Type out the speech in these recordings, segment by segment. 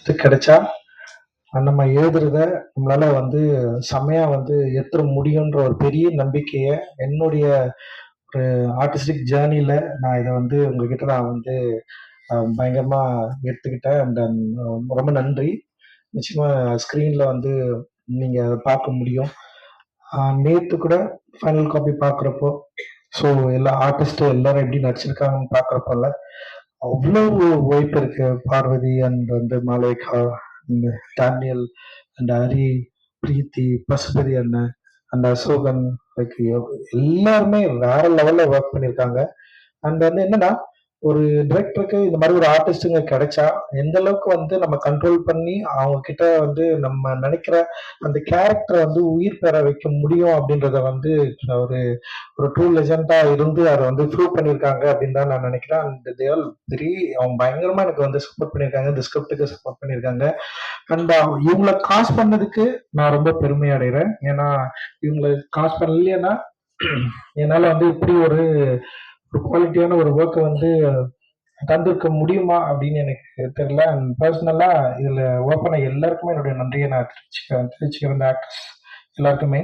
Artist கிடைச்சா நம்ம எழுதுறத நம்மளால வந்து செம்மையா வந்து எத்திர முடியுன்ற ஒரு பெரிய நம்பிக்கைய என்னுடைய ஒரு ஆர்டிஸ்டிக் ஜேர்னில நான் இதை வந்து உங்ககிட்ட நான் வந்து பயங்கரமாக பயங்கரமா எடுத்துக்கிட்டேன். அண்ட் ரொம்ப நன்றி. நிச்சயமா ஸ்க்ரீனில் வந்து நீங்க அதை பார்க்க முடியும். நேற்று நேத்து கூட ஃபைனல் காப்பி பார்க்குறப்போ ஸோ எல்லா ஆர்டிஸ்ட் எல்லாரும் எப்படி நடிச்சிருக்காங்கன்னு பார்க்குறப்போல அவ்வளவு வாய்ப்பு இருக்கு. பார்வதி அண்ட் வந்து மாளவிகா டேனியல் அண்ட் ஹரி பிரீத்தி பசுபதி அண்ணன் அண்ட் அசோகன் லைக் எல்லாருமே வேற லெவல்ல ஒர்க் பண்ணியிருக்காங்க அண்ட் வந்து என்னன்னா ஒரு டிரெக்டருக்கு இந்த மாதிரி ஒரு ஆர்டிஸ்ட்டுங்க கிடைச்சா எந்த அளவுக்கு வந்து நம்ம கண்ட்ரோல் பண்ணி அவங்க கிட்ட வந்து நம்ம நினைக்கிற அந்த கேரக்டரை வந்து உயிர் பெற வைக்க முடியும் அப்படின்றத வந்து ஒரு ஒரு ட்ரூ லெஜெண்டா இருந்து அதை வந்து ப்ரூவ் பண்ணியிருக்காங்க அப்படின்னு தான் நான் நினைக்கிறேன். அண்ட் தேவல் வெரி அவங்க பயங்கரமா எனக்கு வந்து சப்போர்ட் பண்ணியிருக்காங்க. இந்த ஸ்கிரிப்டுக்கு சப்போர்ட் பண்ணியிருக்காங்க. அண்ட் இவங்களை காசு பண்ணதுக்கு நான் ரொம்ப பெருமை அடைகிறேன். ஏன்னா இவங்களை காசு பண்ணலைன்னா என்னால வந்து இப்படி ஒரு ஒரு குவாலிட்டியான ஒரு ஒர்க்கை வந்து தந்திருக்க முடியுமா அப்படின்னு எனக்கு தெரியல. அண்ட் பர்சனலா இதுல ஒர்க் பண்ண எல்லாருக்குமே என்னுடைய நன்றியை நான் தெரிவிச்சுக்கிறேன் தெரிவிச்சுக்கிறேன் இந்த ஆக்டர்ஸ் எல்லாருக்குமே.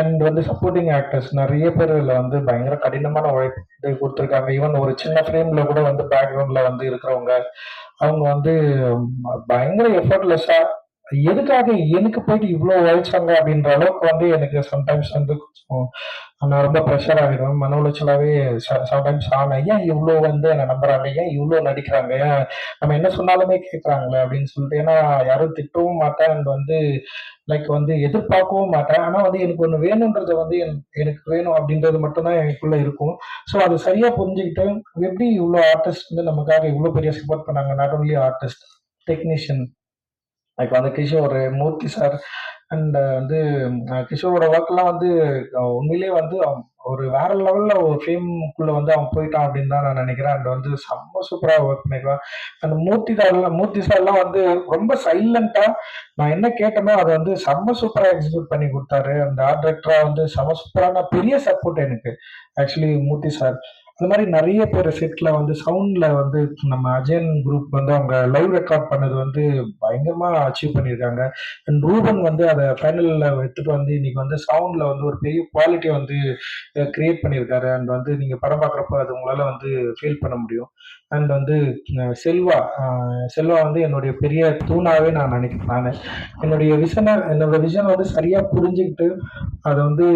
அண்ட் வந்து சப்போர்ட்டிங் ஆக்டர்ஸ் நிறைய பேர் இதில் வந்து பயங்கர கடினமான உழைப்பு கொடுத்துருக்காங்க. ஈவன் ஒரு சின்ன ஃப்ரேம்ல கூட வந்து பேக்ரவுண்ட்ல வந்து இருக்கிறவங்க அவங்க வந்து பயங்கர எஃபர்ட்லெஸ்ஸா எதுக்காக எனக்கு போயிட்டு இவ்வளோ உழைச்சாங்க அப்படின்ற அளவுக்கு வந்து எனக்கு சம்டைம்ஸ் வந்து கொஞ்சம் நான் ரொம்ப ப்ரெஷர் ஆகிடும். மன உளைச்சலாகவே சம்டைம்ஸ் ஆனேன் ஏன் இவ்வளோ வந்து என்னை நம்புறாங்க? ஏன் இவ்வளோ நடிக்கிறாங்க? ஏன் நம்ம என்ன சொன்னாலுமே கேட்குறாங்களே அப்படின்னு சொல்லிட்டு. ஏன்னா யாரும் திட்டவும் மாட்டேன் அண்ட் வந்து லைக் வந்து எதிர்பார்க்கவும் மாட்டேன். ஆனால் வந்து எனக்கு ஒன்று வேணுன்றது வந்து என்- எனக்கு வேணும் அப்படின்றது மட்டும்தான் எனக்குள்ளே இருக்கும். ஸோ அது சரியாக புரிஞ்சுக்கிட்டு எப்படி இவ்வளோ ஆர்டிஸ்ட் வந்து நமக்காக இவ்வளோ பெரிய சப்போர்ட் பண்ணாங்க? Not only artist technician like வந்து கிஷோர் மூர்த்தி சார் அண்ட் வந்து கிஷோரோட ஒர்க்லாம் வந்து உண்மையிலேயே வந்து ஒரு வேற லெவல்ல ஒரு ஃபேம்குள்ள வந்து அவன் போயிட்டான் அப்படின்னு தான் நான் நினைக்கிறேன். அண்ட் வந்து செம்ம சூப்பரா ஒர்க் பண்ணிருக்கான். அந்த மூர்த்தி சார்லாம் மூர்த்தி சார்லாம் வந்து ரொம்ப சைலண்டா நான் என்ன கேட்டனோ அதை வந்து செம்ம சூப்பரா எக்ஸிக்யூட் பண்ணி கொடுத்தாரு. அந்த ஆர்ட் டைரக்டரா வந்து செம்ம சூப்பரான பெரிய சப்போர்ட் எனக்கு. ஆக்சுவலி மூர்த்தி சார் அந்த மாதிரி நிறைய பேர் செட்ல வந்து சவுண்ட்ல வந்து நம்ம அஜயன் குரூப் வந்து அவங்க லைவ் ரெக்கார்ட் பண்ணது வந்து பயங்கரமா அச்சீவ் பண்ணியிருக்காங்க. அண்ட் ரூபன் வந்து அதை ஃபைனல்ல எடுத்துட்டு வந்து இன்னைக்கு வந்து சவுண்ட்ல வந்து ஒரு பெரிய குவாலிட்டியை வந்து கிரியேட் பண்ணியிருக்காரு. அண்ட் வந்து நீங்க படம் பார்க்குறப்ப அது உங்களால வந்து ஃபீல் பண்ண முடியும். அண்ட் வந்து செல்வா செல்வா வந்து என்னுடைய பெரிய தூணாவே நான் நினைக்கிறேன் நான். என்னுடைய விஷனை என்னோட விஷனை வந்து சரியா புரிஞ்சுக்கிட்டு அதை வந்து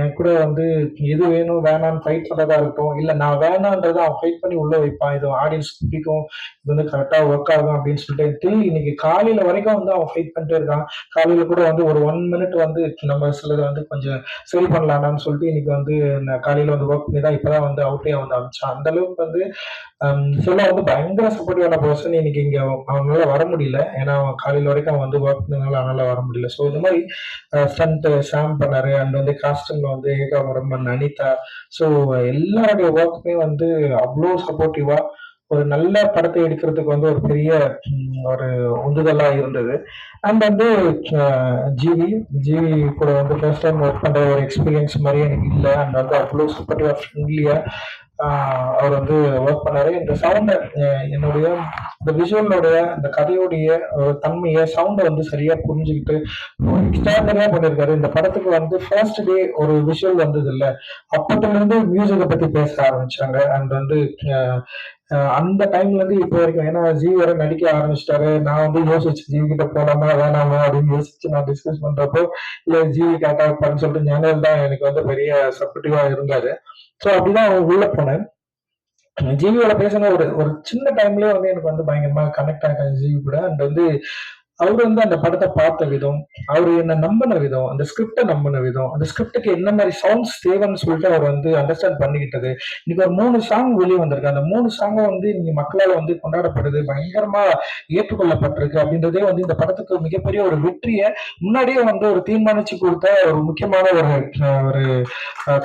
என் கூட வந்து எது வேணும் வேணாம்னு ஃபைட் பண்ணதா இருக்கட்டும் இல்லை நான் வேணான்றதை அவன் ஃபைட் பண்ணி உள்ள வைப்பான். இது ஆடியன்ஸ் பிடிக்கும். இது வந்து கரெக்டா ஒர்க் ஆகும் அப்படின்னு சொல்லிட்டு டில் இன்னைக்கு காலையில வரைக்கும் வந்து அவன் ஃபைட் பண்ணிட்டே இருக்கான். காலையில கூட வந்து ஒரு ஒன் மினிட் வந்து நம்ம சிலதை வந்து கொஞ்சம் சரி பண்ணலாம்னு சொல்லிட்டு இன்னைக்கு வந்து நான் காலையில வந்து ஒர்க் பண்ணி தான் இப்பதான் வந்து அவுட்டே வந்து அமிச்சான். அந்த அளவுக்கு வந்து சொல்ல வந்து பயங்கர சப்போர்ட்டிவான பர்சன் இன்னைக்கு இங்க அவனால வர முடியல. ஏன்னா அவன் காலையில வரைக்கும் அவன் வந்து ஒர்க் பண்ணனால அவனால வர முடியல. ஸோ இந்த மாதிரி ஸ்டண்ட் ஷாம் பண்ணாரு அண்ட் வந்து காஸ்டியூம்ல வந்து ஏகாமரம்மன் அனிதா ஸோ எல்லாருடைய எல்லாருக்குமே வந்து அவ்வளோ சப்போர்ட்டிவா ஒரு நல்ல படத்தை எடுக்கிறதுக்கு வந்து ஒரு பெரிய ஒரு உந்துதலா இருந்தது. அண்ட் வந்து ஜிவி ஜிவி கூட வந்து ஃபர்ஸ்ட் டைம் ஒர்க் பண்ற ஒரு எக்ஸ்பீரியன்ஸ் மாதிரி எனக்கு இல்லை. அண்ட் வந்து அவ்வளோ சப்போர்ட்டிவா ஃப்ரெண்ட்லியா அவர் வந்து ஒர்க் பண்ணாரு. இந்த சவுண்டை என்னுடைய இந்த விஷுவலோடைய இந்த கதையோடைய ஒரு தன்மையை சவுண்டை வந்து சரியா புரிஞ்சுக்கிட்டு எக்ஸ்ட்ராடனரியா பண்ணியிருக்காரு இந்த படத்துக்கு வந்து ஃபர்ஸ்ட் டே ஒரு விஷுவல் வந்தது இல்லை அப்பத்துல இருந்து மியூசிக்கை பத்தி பேச ஆரம்பிச்சாங்க. அண்ட் வந்து அந்த டைம்ல இருந்து இப்போ வரைக்கும் ஏன்னா ஜி வர நடிக்க ஆரம்பிச்சிட்டாரு. நான் வந்து யோசிச்சு ஜி கிட்ட போலாமா வேணாமா அப்படின்னு யோசிச்சு நான் டிஸ்கஸ் பண்றப்போ இல்ல ஜி கேட்டா பண்ணு சொல்லிட்டு ஞானல் தான் எனக்கு வந்து பெரிய சப்போர்ட்டிவா இருந்தாரு. ஸோ அப்படிதான் உள்ள போனேன் ஜிவியோட பேசின ஒரு ஒரு சின்ன டைம்லயே வந்து எனக்கு வந்து பயங்கரமா கனெக்ட் ஆகிட்டேன் ஜிவி கூட. அண்ட் வந்து அவர் வந்து அந்த படத்தை பார்த்த விதம் அவர் என்ன நம்பின விதம் அந்த ஸ்கிரிப்டை நம்பின விதம் அந்த ஸ்கிரிப்டுக்கு என்ன மாதிரி சாங்ஸ் தேவைன்னு சொல்லிட்டு அவர் வந்து அண்டர்ஸ்டாண்ட் பண்ணிக்கிட்டது. இன்னைக்கு ஒரு மூணு சாங் வெளியே வந்திருக்கு. அந்த மூணு சாங்கும் வந்து இன்னைக்கு மக்களால் வந்து கொண்டாடப்படுது பயங்கரமா ஏற்றுக்கொள்ளப்பட்டிருக்கு அப்படின்றதே வந்து இந்த படத்துக்கு மிகப்பெரிய ஒரு வெற்றியை முன்னாடியே வந்து ஒரு தீர்மானிச்சு கொடுத்த ஒரு முக்கியமான ஒரு ஒரு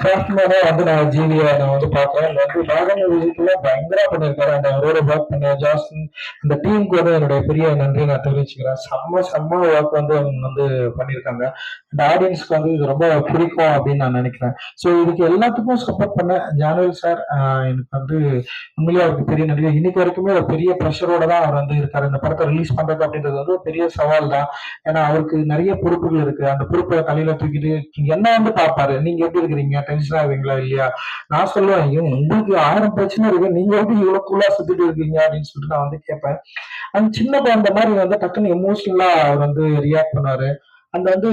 கிராஃப்ட்மேனா வந்து நான் ஜீவியை நான் வந்து பார்க்கிறேன். வந்து பாகன விஜயத்துல பயங்கரமா பண்ணியிருக்காரு. அந்த அவரோட ஒர்க் பண்ண ஜாஸ்மின் அந்த டீமுக்கு வந்து என்னுடைய பெரிய நன்றி நான் தெரிவிச்சுக்கிறேன். செம்ம செம்ம ஒர்க் வந்து அவங்க வந்து பண்ணியிருக்காங்க. அண்ட் ஆடியன்ஸ்க்கு வந்து இது ரொம்ப பிடிக்கும் அப்படின்னு நான் நினைக்கிறேன். ஸோ இதுக்கு எல்லாத்துக்கும் சப்போர்ட் பண்ண ஜானுவல் சார் எனக்கு வந்து உண்மையிலேயே அவருக்கு பெரிய நன்றி. இன்னைக்கு வரைக்குமே ஒரு பெரிய ப்ரெஷரோட தான் அவர் வந்து இருக்காரு. இந்த படத்தை ரிலீஸ் பண்றது அப்படின்றது வந்து பெரிய சவால் தான். ஏன்னா அவருக்கு நிறைய பொறுப்புகள் இருக்கு. அந்த பொறுப்பை தலையில தூக்கிட்டு என்ன வந்து பார்ப்பாரு? நீங்க எப்படி இருக்கிறீங்க? டென்ஷன் ஆகுவீங்களா இல்லையா? நான் சொல்லுவேன் ஐயோ உங்களுக்கு ஆயிரம் பிரச்சனை இருக்கு. நீங்க எப்படி இவ்வளவு கூலா சுத்திட்டு இருக்கீங்க? அப்படின்னு சொல்லிட்டு நான் வந்து கேட்பேன். அந்த சின்ன குழந்தை மாதிரி வந்து டக்குன்னு எமோஷனலா அவர் வந்து ரியாக்ட் பண்ணாரு. அந்த வந்து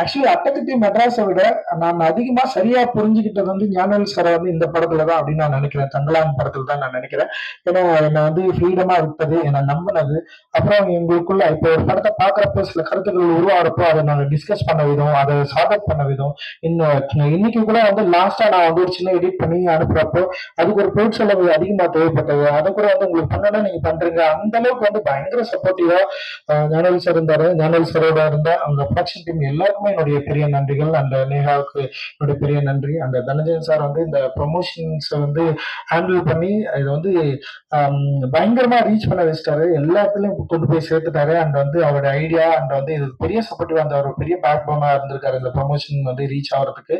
ஆக்சுவலி அட்டகத்தி மெட்ராஸை விட நான் அதிகமா சரியா புரிஞ்சுக்கிட்டது வந்து ஞானல் சாரை வந்து இந்த படத்துல தான் அப்படின்னு நான் நினைக்கிறேன். தங்கலான் படத்துல தான் நான் நினைக்கிறேன். ஏன்னா என்னை வந்து ஃப்ரீடமா விட்டது என்னை நம்பினது. அப்புறம் எங்களுக்குள்ள இப்போ ஒரு படத்தை பாக்குறப்ப சில கருத்துக்கள் உருவாகிறப்போ அதை நாங்கள் டிஸ்கஸ் பண்ண விதம் அதை சார்ட் அவுட் பண்ண விதம். இன்னும் இன்னைக்கு கூட வந்து லாஸ்டா நான் வந்து ஒரு சின்ன எடிட் பண்ணி அனுப்புறப்போ அதுக்கு ஒரு பொருட் செலவு அதிகமா தேவைப்பட்டது. அதை கூட வந்து உங்களுக்கு பண்ணணும் நீங்க பண்றீங்க. அந்த அளவுக்கு வந்து பயங்கர சப்போர்ட்டிவா ஞானவேல் சார் இருந்தாரு. ஞானவேல் சாரோட இருந்த அவங்க ப்ரொடக்ஷன் டீம் எல்லாருக்குமே என்னுடைய பெரிய நன்றிகள். அந்த நேஹாவுக்கு என்னுடைய பெரிய நன்றி. அந்த தனஞ்சயன் சார் வந்து இந்த ப்ரொமோஷன்ஸை வந்து ஹேண்டில் பண்ணி இதை வந்து பயங்கரமா ரீச் பண்ண வச்சுட்டாரு. எல்லா இடத்துலயும் கொண்டு போய் சேர்த்துட்டாரு. அண்ட் வந்து அவருடைய ஐடியா அண்ட் வந்து இது பெரிய சப்போர்ட்டிவ் அந்த ஒரு பெரிய பேக் போனா இருந்திருக்காரு. இந்த ப்ரொமோஷன் வந்து ரீச் ஆகிறதுக்கு.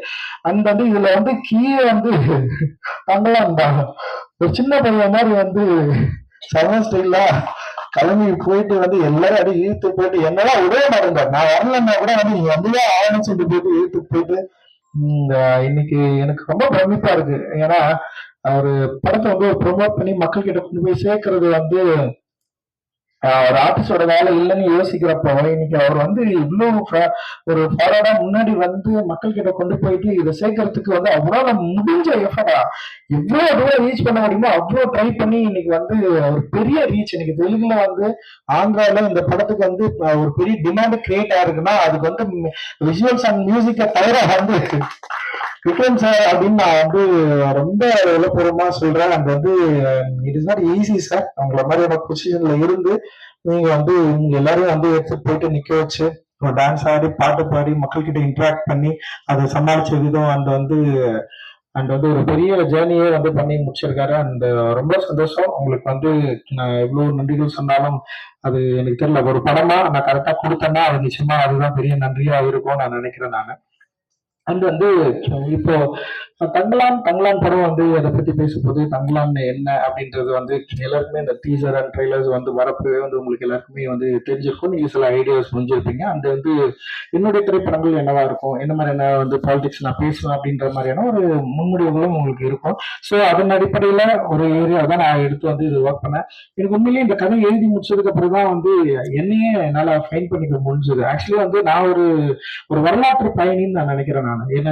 அண்ட் வந்து இதுல வந்து கீழே வந்து அங்கெல்லாம் ஒரு சின்ன பையன் மாதிரி வந்து சரண ஸ்டைலா கிளம்பி போயிட்டு வந்து எல்லாரும் அப்படி இழுத்து போயிட்டு என்னதான் உதவ மாட்டேங்க நான் வரலன்னா கூட வந்து நீங்க வந்துதான் ஆகணும்னு சொல்லிட்டு போயிட்டு இழுத்து போயிட்டு இன்னைக்கு எனக்கு ரொம்ப பிரமிப்பா இருக்கு. ஏன்னா ஒரு படத்தை வந்து ப்ரொமோட் பண்ணி மக்கள் கிட்ட கொண்டு போய் சேர்க்கறது வந்து ஒரு ஆர்டிஸ்டோட வேலை இல்லைன்னு யோசிக்கிறப்போ இன்னைக்கு அவர் வந்து இவ்வளவு ஒரு ஃபார்வர்டா முன்னாடி வந்து மக்கள் கிட்ட கொண்டு போயிட்டு இதை சேர்க்கறதுக்கு வந்து அவ்வளோ முடிஞ்ச எஃபர்டா எவ்வளவு தூரம் ரீச் பண்ண முடியுமோ அவ்வளோ ட்ரை பண்ணி இன்னைக்கு வந்து ஒரு பெரிய ரீச் இன்னைக்கு தெலுங்குல வந்து ஆந்திரால இந்த படத்துக்கு வந்து ஒரு பெரிய டிமாண்ட் கிரியேட் ஆயிருக்குன்னா அதுக்கு வந்து விஜுவல்ஸ் அண்ட் மியூசிக்கை தவிர வந்து விக்ரம் சார் அப்படின்னு நான் வந்து ரொம்ப விளப்பூர்வமா சொல்றேன். அங்க வந்து it is not easy sir அவங்கள மாதிரியான பொசிஷன்ல இருந்து நீங்க வந்து நீங்க எல்லாரையும் வந்து எடுத்துட்டு போயிட்டு நிக்க வச்சு டான்ஸ் ஆடி பாட்டு பாடி மக்கள்கிட்ட இன்ட்ராக்ட் பண்ணி அதை சமாளிச்ச விதம் அந்த வந்து அண்ட் வந்து ஒரு பெரிய ஜேர்னியே வந்து பண்ணி முடிச்சிருக்காரு. அண்ட் ரொம்ப சந்தோஷம். உங்களுக்கு வந்து நான் எவ்வளவு நன்றிகள் சொன்னாலும் அது எனக்கு தெரியல. ஒரு படமா நான் கரெக்டா கொடுத்தேன்னா அது நிச்சயமா அதுதான் பெரிய நன்றியா இருக்கும் நான் நினைக்கிறேன் நான். அண்ட் வந்து இப்போ தங்கலான் தங்கலான் படம் வந்து அதை பத்தி பேசும்போது தங்கலான் என்ன அப்படின்றது வந்து எல்லாருக்குமே இந்த டீசர் அண்ட் ட்ரெய்லர்ஸ் வந்து வரப்பவே வந்து உங்களுக்கு எல்லாருக்குமே வந்து தெரிஞ்சிருக்கும். நீங்க சில ஐடியாஸ் முடிஞ்சிருப்பீங்க அண்ட் வந்து என்னுடைய திரைப்படங்கள் என்னவா இருக்கும்? என்ன மாதிரியான வந்து பாலிடிக்ஸ் நான் பேசுவேன் அப்படின்ற மாதிரியான ஒரு முன்முடிவுகளும் உங்களுக்கு இருக்கும். ஸோ அதன் அடிப்படையில ஒரு ஏரியா தான் நான் எடுத்து வந்து இது ஒர்க் பண்ணேன். எனக்கு உண்மையிலேயே இந்த கதை எழுதி முடிச்சதுக்கு அப்புறம் தான் வந்து என்னையே என்னால் ஃபைன் பண்ணிக்க முடிஞ்சது. ஆக்சுவலி வந்து நான் ஒரு ஒரு வரலாற்று பயணின்னு நான் நினைக்கிறேன். நான். என்ன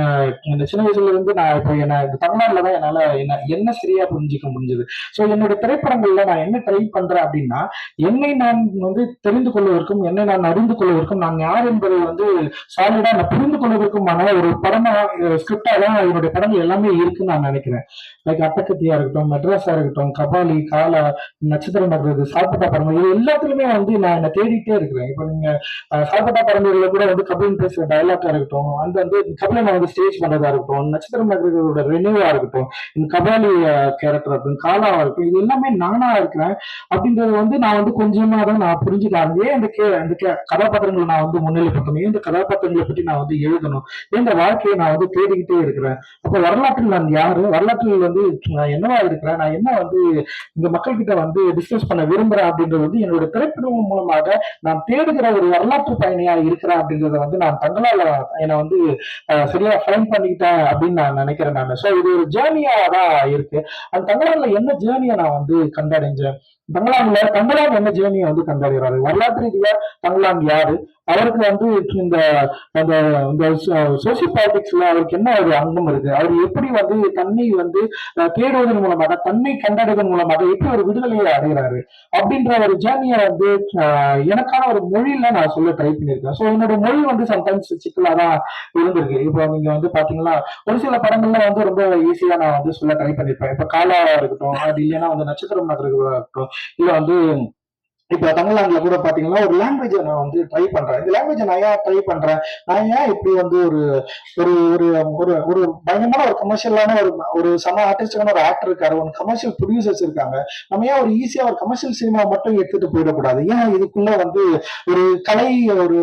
இந்த சின்ன வயசுல இருந்து நான் இப்போ என்ன தமிழ்நாட்டில் தான் என்னால் என்ன என்ன சரியா புரிஞ்சிக்க முடிஞ்சது. ஸோ என்னோட திரைப்படங்கள்ல நான் என்ன ட்ரை பண்றேன் அப்படின்னா என்னை நான் வந்து தெரிந்து கொள்வதற்கும் என்னை நான் அறிந்து கொள்வதற்கும் நான் யார் என்பதை வந்து சாலிடா நான் புரிந்து கொள்வதற்குமான ஒரு படமா ஸ்கிரிப்டா தான் என்னுடைய படங்கள் எல்லாமே இருக்குன்னு நான் நினைக்கிறேன். லைக் அட்டக்கத்தியா இருக்கட்டும் மெட்ராஸா இருக்கட்டும் கபாலி காலா நட்சத்திரம் நகர்றது சாப்பிட்டா படங்கள் இது எல்லாத்துலயுமே வந்து நான் என்ன தேடிட்டே இருக்கிறேன். இப்போ நீங்க சாப்பிட்டா படங்கள்ல கூட வந்து கபில் பேசுற டைலாக்கா இருக்கட்டும் அந்த வந்து கபிலன் வந்து ஸ்டேஜ் பண்றதா இருக்கட்டும் நட்சத்திரம் நகர்றது ரெனியூவா இருக்கட்டும் இந்த கபாலி கேரக்டர் இருக்கட்டும் காலாவா இருக்கட்டும் இது எல்லாமே நானா இருக்கிறேன் அப்படின்றது வந்து நான் வந்து கொஞ்சமா தான் நான் புரிஞ்சுக்கலாம் ஏன் இந்த கே இந்த கதாபாத்திரங்களை நான் வந்து முன்னிலைப்படுத்தணும் ஏன் இந்த கதாபாத்திரங்களை பற்றி நான் வந்து எழுதணும்? ஏன் இந்த வாழ்க்கையை நான் வந்து தேடிக்கிட்டே இருக்கிறேன்? அப்ப வரலாற்றில் நான் யாரு? வரலாற்றில் வந்து நான் என்னவா இருக்கிறேன்? நான் என்ன வந்து இந்த மக்கள் கிட்ட வந்து டிஸ்கஸ் பண்ண விரும்புறேன் அப்படின்றது வந்து என்னோட திரைப்படம் மூலமாக நான் தேடுகிற ஒரு வரலாற்று பயணியா இருக்கிறேன் அப்படின்றத வந்து நான் தங்களால என்னை வந்து சரியா ஃபைன் பண்ணிக்கிட்டேன் அப்படின்னு நான் நினைக்கிறேன் நான். ஸோ இது ஒரு ஜேர்னியா தான் இருக்கு. அந்த தமிழ்நாட்டுல என்ன ஜேர்னியை நான் வந்து கண்டடைஞ்சேன்? தங்கலான்ல தங்கலான் என்ன ஜேர்னியை வந்து கண்டறிகிறாரு வரலாற்று ரீதியா தங்கலான் யாரு? அவருக்கு வந்து இந்த அந்த இந்த சோசியல் பாலிடிக்ஸ்ல அவருக்கு என்ன ஒரு அங்கம் இருக்கு? அவர் எப்படி வந்து தன்னை வந்து தேடுவதன் மூலமாக தன்னை கண்டடைவதன் மூலமாக எப்படி ஒரு விடுதலையை அடைகிறாரு? அப்படின்ற ஒரு ஜேர்னியை வந்து எனக்கான ஒரு மொழியில நான் சொல்ல ட்ரை பண்ணியிருக்கேன். ஸோ என்னோட மொழி வந்து சம்டைம்ஸ் சிக்கலா தான் இருந்திருக்கு. இப்போ நீங்க வந்து பாத்தீங்கன்னா ஒரு சில படங்கள்ல வந்து ரொம்ப ஈஸியா நான் வந்து சொல்ல ட்ரை பண்ணியிருப்பேன். இப்ப காலாவா இருக்கட்டும் அது இல்லைன்னா வந்து நட்சத்திரம் நகர்களா இருக்கட்டும் இல்ல வந்து இப்ப தமிழ்நாட்டுல கூட பாத்தீங்கன்னா ஒரு லாங்குவேஜ் நான் வந்து ட்ரை பண்றேன். இந்த லாங்குவேஜ் நான் ஏன் ட்ரை பண்றேன்? நான் ஏன் இப்படி வந்து ஒரு ஒரு ஒரு ஒரு ஒரு பயங்கரமான ஒரு கமர்ஷியலான ஒரு ஒரு சம ஆர்டிஸ்டான ஒரு ஆக்டர் இருக்காரு. ஒரு கமர்ஷியல் ப்ரொடியூசர்ஸ் இருக்காங்க. நம்ம ஏன் ஒரு ஈஸியா ஒரு கமர்ஷியல் சினிமா மட்டும் எடுத்துட்டு போயிடக்கூடாது? ஏன் இதுக்குள்ள வந்து ஒரு கலை ஒரு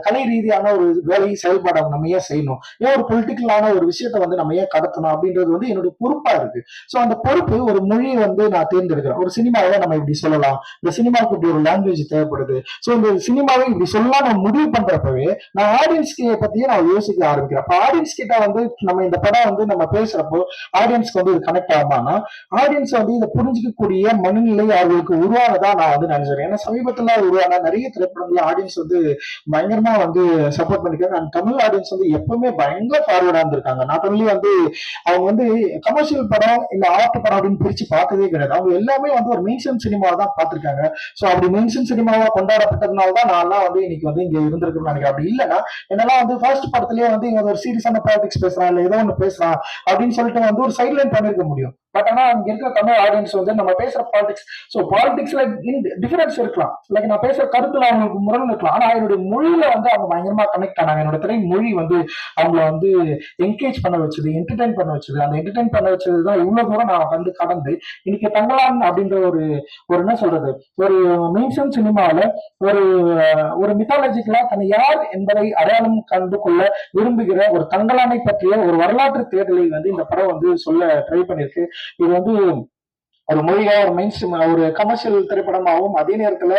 கலை ரீதியான ஒரு வேலை செயல்பாடு நம்ம ஏன் செய்யணும்? ஏன் ஒரு பொலிட்டிக்கலான ஒரு விஷயத்த வந்து நம்ம ஏன் கடத்தணும்? அப்படின்றது வந்து என்னுடைய பொறுப்பா இருக்கு. சோ அந்த பொறுப்பு ஒரு மொழியை வந்து நான் தேர்ந்தெடுக்கிறேன். ஒரு சினிமாவை நம்ம இப்படி சொல்லலாம். இந்த சினிமாவுக்கு இப்படி ஒரு லாங்குவேஜ் தேவைப்படுது. ஸோ இந்த சினிமாவை இப்படி சொல்லலாம் நான் முடிவு பண்றப்பவே நான் ஆடியன்ஸ் பத்தியே நான் யோசிக்க ஆரம்பிக்கிறேன். அப்ப ஆடியன்ஸ் கிட்ட வந்து நம்ம இந்த படம் வந்து நம்ம பேசுறப்போ ஆடியன்ஸ்க்கு வந்து இது கனெக்ட் ஆகுமானா ஆடியன்ஸ் வந்து இதை புரிஞ்சுக்கக்கூடிய மனநிலை அவர்களுக்கு உருவானதா நான் வந்து நினைச்சேன் ஏன்னா சமீபத்துல உருவான நிறைய திரைப்படங்கள் ஆடியன்ஸ் வந்து பயங்கரமா வந்து சப்போர்ட் பண்ணிருக்காங்க. அண்ட் தமிழ் ஆடியன்ஸ் வந்து எப்பவுமே பயங்கர ஃபார்வர்டா இருந்திருக்காங்க. நாட் ஒன்லி வந்து அவங்க வந்து கமர்ஷியல் படம் இல்ல ஆர்ட் படம் அப்படின்னு பிரிச்சு பார்த்ததே கிடையாது. அவங்க எல்லாமே வந்து ஒரு மெயின்ஸ்ட்ரீம் சினிமாவை தான் பார்த்திருக்காங்க. சோ அப்படி மென்ஷன் சினிமாவா கொண்டாடப்பட்டதுனால தான் நான்லாம் வந்து இன்னைக்கு வந்து இங்க இருந்திருக்குன்னு நினைக்கிறேன். அப்படி இல்லைன்னா என்னெல்லாம் வந்து ஃபர்ஸ்ட் படத்துலயே வந்து இங்க ஒரு சீரியஸான பாலிடிக்ஸ் பேசுறான் இல்ல ஏதோ ஒன்று பேசுறான் அப்படின்னு சொல்லிட்டு வந்து ஒரு சைட்லைன் பண்ணிருக்க முடியும். பட் ஆனா அங்க இருக்கிற தமிழ் ஆடியன்ஸ் வந்து நம்ம பேசுற பாலிடிக்ஸ் ஸோ பாலிடிக்ஸ்ல டிஃபரன்ஸ் இருக்கலாம். லைக் நான் பேசுற கருத்துல அவங்களுக்கு முரண் இருக்கலாம். ஆனா என்னுடைய மொழியில வந்து அவங்க பயங்கரமா கனெக்ட் ஆனாங்க. என்னோட திரை மொழி வந்து அவங்கள வந்து என்கேஜ் பண்ண வச்சது என்டர்டைன் பண்ண வச்சது. அந்த என்டர்டைன் பண்ண வச்சது தான் இவ்வளவு தூரம் நான் வந்து கடந்து இன்னைக்கு தங்கலான் அப்படின்ற ஒரு ஒரு என்ன சொல்றது? ஒரு மெயின்ஸ்ட்ரீம் சினிமாவில ஒரு ஒரு மித்தாலஜிக்கலா தன்னை யார் என்பதை அடையாளம் கண்டு கொள்ள விரும்புகிற ஒரு தங்கலானை பற்றிய ஒரு வரலாற்று தேடலை வந்து இந்த படம் வந்து சொல்ல ட்ரை பண்ணிருக்கு. இது வந்து ஒரு மொழியா ஒரு மெயின் ஒரு கமர்ஷியல் திரைப்படமாகவும் அதே நேரத்துல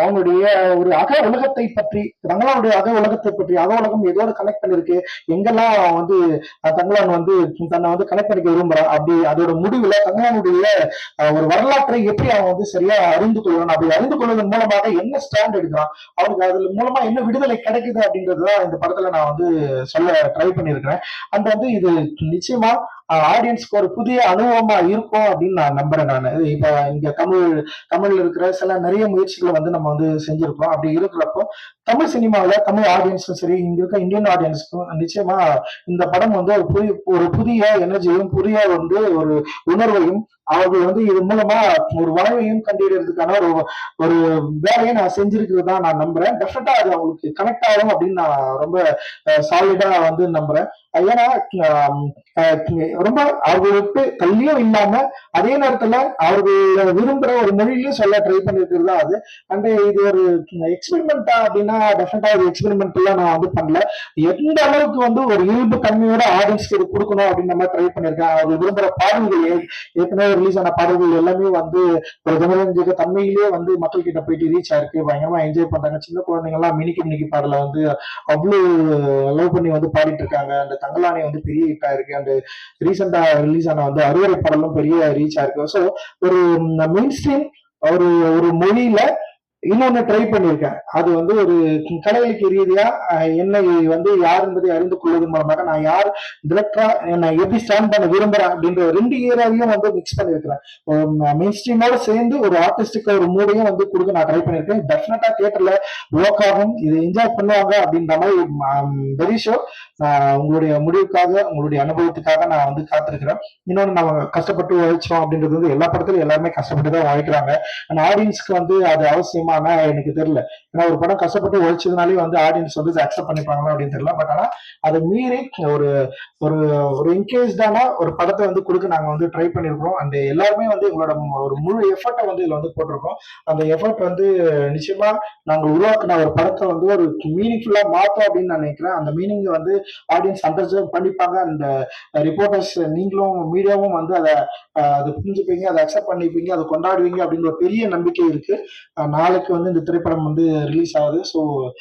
அவங்களுடைய ஒரு அக உலகத்தை பற்றி தங்களானுடைய அக உலகத்தை பற்றி அக உலகம் எதோட கனெக்ட் பண்ணிருக்கு. எங்கெல்லாம் அவன் வந்து தங்களான் வந்து தன்னை வந்து கனெக்ட் பண்ணிக்க விரும்புறான் அப்படி அதோட முடிவுல தங்களானுடைய ஒரு வரலாற்றை எப்படி அவன் வந்து சரியா அறிந்து கொள்வான் அப்படி அறிந்து கொள்வதன் மூலமாக என்ன ஸ்டாண்ட் எடுக்கிறான் அவனுக்கு அதுல மூலமா என்ன விடுதலை கிடைக்குது அப்படின்றதுதான் இந்த படத்துல நான் வந்து சொல்ல ட்ரை பண்ணியிருக்கிறேன். அந்த வந்து இது நிச்சயமா ஆடியன்ஸ்க்கு ஒரு புதிய அனுபவமா இருக்கும் அப்படின்னு நான் நம்புறேன். நான். இப்ப இங்க தமிழ் தமிழ்ல இருக்கிற சில நிறைய முயற்சிகளை வந்து நம்ம வந்து செஞ்சிருக்கோம் அப்படி இருக்கிறப்போ தமிழ் சினிமாவில தமிழ் ஆடியன்ஸும் சரி இங்க இருக்க இந்தியன் ஆடியன்ஸ்க்கும் நிச்சயமா இந்த படம் வந்து ஒரு புதிய ஒரு புதிய எனர்ஜியும் புதிய வந்து ஒரு உணர்வையும் அவர்கள் வந்து இது மூலமா ஒரு வாழ்வையும் கண்டிடுறதுக்கான ஒரு ஒரு வேலையை நான் செஞ்சிருக்கிறதா நான் நம்புறேன். டெஃபினட்டா அது அவங்களுக்கு கனெக்ட் ஆகும் அப்படின்னு நான் ரொம்ப சாலிடா வந்து நம்புறேன். ஏன்னா ரொம்ப அவர்களுக்கு தள்ளியும் இல்லாம அதே நேரத்துல அவர்கள் விரும்புற ஒரு மொழியிலையும் சொல்ல ட்ரை பண்ணிருக்கிறது தான் அது. அண்ட் இது ஒரு எக்ஸ்பெரிமெண்டா அப்படின்னா டெஃபினட்டா ஒரு எக்ஸ்பெரிமெண்ட் எல்லாம் நான் வந்து பண்ணல. எந்த அளவுக்கு வந்து ஒரு இயல்பு தன்மையோட ஆடியன்ஸ்க்கு இது கொடுக்கணும் அப்படின்னு நம்ம ட்ரை பண்ணிருக்கேன். அவர் விரும்புற பாடல்கள் ஏ- ஏற்கனவே ரிலீஸ் ஆன பாடல்கள் எல்லாமே வந்து ஒரு தன்மையிலேயே வந்து மக்கள் கிட்ட போயிட்டு ரீச் ஆயிருக்கு. பயங்கரமா என்ஜாய் பண்றாங்க. சின்ன குழந்தைங்க எல்லாம் மினிக்கு மினிக்கு பாடல வந்து அவ்வளவு லவ் பண்ணி வந்து பாடிட்டு இருக்காங்க அந்த தங்கலானே வந்து பெரிய ஹிட் ஆயிருக்கு. அந்த ரீசெண்டா ரிலீஸ் ஆன வந்து அறுவரை பாடலும் பெரிய ரீச் ஆயிருக்கு ஸோ ஒரு மெயின் ஸ்ட்ரீம் ஒரு ஒரு மொழியில இன்னொன்னு ட்ரை பண்ணியிருக்கேன். அது வந்து ஒரு கலைகளுக்கு ரீதியா என்னை வந்து யார் என்பதை அறிந்து கொள்வதன் மூலமாக நான் யார் டிரெக்டரா என்னை எப்படி ஸ்டாண்ட் பண்ண விரும்புறேன் அப்படின்ற ரெண்டு ஏரியாவையும் வந்து மிக்ஸ் பண்ணியிருக்கிறேன். மெயின் ஸ்ட்ரீமோட சேர்ந்து ஒரு ஆர்டிஸ்டுக்கு ஒரு மூடையும் வந்து கொடுக்க நான் ட்ரை பண்ணியிருக்கேன். டெஃபினட்டா தியேட்டர்ல ஒர்க் ஆகும் இதை என்ஜாய் பண்ணுவாங்க அப்படின்ற மாதிரி வெரி ஷோர் உங்களுடைய முடிவுக்காக உங்களுடைய அனுபவத்துக்காக நான் வந்து காத்திருக்கிறேன். இன்னொன்று நம்ம கஷ்டப்பட்டு உழைச்சோம் அப்படின்றது வந்து எல்லா படத்துலையும் எல்லாருமே கஷ்டப்பட்டு தான் உழைக்கிறாங்க அண்ட் ஆடியன்ஸ்க்கு வந்து அது அவசியமானா எனக்கு தெரியல. ஏன்னா ஒரு படம் கஷ்டப்பட்டு உழைச்சதுனாலே வந்து ஆடியன்ஸ் வந்து அக்செப்ட் பண்ணிப்பாங்களா அப்படின்னு தெரியல. பட் ஆனா அதை மீறி ஒரு ஒரு ஒரு என்கேஜ்டான ஒரு படத்தை வந்து கொடுக்க நாங்க வந்து ட்ரை பண்ணியிருக்கோம் அந்த எல்லாருமே வந்து எங்களோட ஒரு முழு எஃபர்ட்டை வந்து இதுல வந்து போட்டிருக்கோம். அந்த எஃபர்ட் வந்து நிச்சயமா நாங்கள் உருவாக்குன ஒரு படத்தை வந்து ஒரு மீனிங்ஃபுல்லா மாத்தோம் அப்படின்னு நான் நினைக்கிறேன். அந்த மீனிங் வந்து ஆடியன்ஸ் அண்டர்ஸ்டாண்ட் பண்ணிப்பாங்க. அந்த ரிப்போர்ட்டர்ஸ் uh, நீங்களும் மீடியாவும் வந்து அதை uh, அதை புரிஞ்சுப்பீங்க அதை அக்செப்ட் பண்ணிப்பீங்க அதை கொண்டாடுவீங்க அப்படின்ற ஒரு பெரிய நம்பிக்கை இருக்கு. நாளைக்கு வந்து இந்த திரைப்படம் வந்து ரிலீஸ் ஆகுது. ஸோ